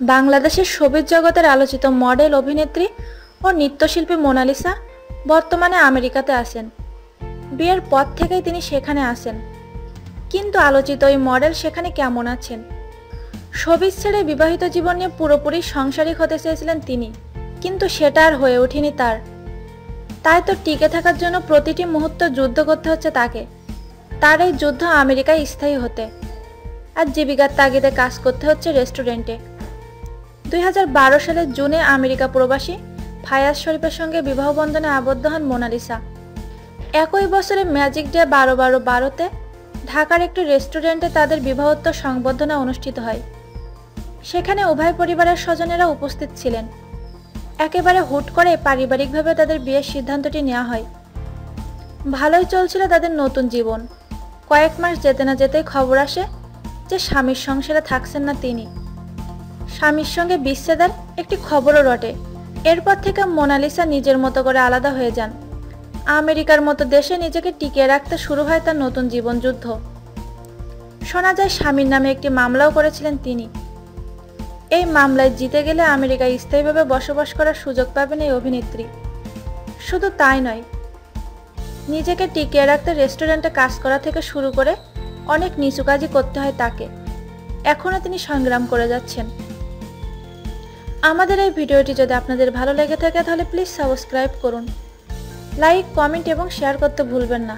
বাংলাদেশের সবিজ জগতের আলোচিত মডেল অভিনেত্রী ও নৃত্যশিল্পী মোনালিসা বর্তমানে আমেরিকাতে আসেন বিয়ের পর থেকেই তিনি সেখানে আসেন কিন্তু আলোচিত ওই মডেল সেখানে কেমন আছেন? সবিজ ছেড়ে বিবাহিত জীবন নিয়ে পুরোপুরি সংসারিক হতে চেয়েছিলেন তিনি, কিন্তু সেটা আর হয়ে ওঠেনি তার। তাই তো টিকে থাকার জন্য প্রতিটি মুহূর্ত যুদ্ধ করতে হচ্ছে তাকে। তার এই যুদ্ধ আমেরিকায় স্থায়ী হতে। আর জীবিকার তাগিদে কাজ করতে হচ্ছে রেস্টুরেন্টে। দুই হাজার বারো সালের জুনে আমেরিকা প্রবাসী ফায়াজ শরীফের সঙ্গে বিবাহ বন্ধনে আবদ্ধ হন মোনালিসা। একই বছরে ম্যাজিক ডে বারো বারো বারোতে ঢাকার একটি রেস্টুরেন্টে তাদের বিবাহোত্তর সংবর্ধনা অনুষ্ঠিত হয়। সেখানে উভয় পরিবারের স্বজনেরা উপস্থিত ছিলেন। একেবারে হুট করে পারিবারিকভাবে তাদের বিয়ের সিদ্ধান্তটি নেওয়া হয়। ভালোই চলছিল তাদের নতুন জীবন। কয়েক মাস যেতে না যেতেই খবর আসে যে স্বামীর সংসারে থাকছেন না তিনি। স্বামীর সঙ্গে বিচ্ছেদের একটি খবরও রটে। এরপর থেকে মোনালিসা নিজের মতো করে আলাদা হয়ে যান। আমেরিকার মতো দেশে নিজেকে টিকিয়ে রাখতে শুরু হয় তার নতুন জীবনযুদ্ধ শোনা যায় স্বামীর নামে একটি মামলাও করেছিলেন তিনি। এই মামলায় জিতে গেলে আমেরিকায় স্থায়ীভাবে বসবাস করার সুযোগ পাবেন এই অভিনেত্রী। শুধু তাই নয়, নিজেকে টিকিয়ে রাখতে রেস্টুরেন্টে কাজ করা থেকে শুরু করে অনেক নিচু কাজই করতে হয় তাকে। এখনও তিনি সংগ্রাম করে যাচ্ছেন। আমাদের এই ভিডিওটি যদি আপনাদের ভালো লেগে থাকে তাহলে প্লিজ সাবস্ক্রাইব করুন। লাইক, কমেন্ট এবং শেয়ার করতে ভুলবেন না।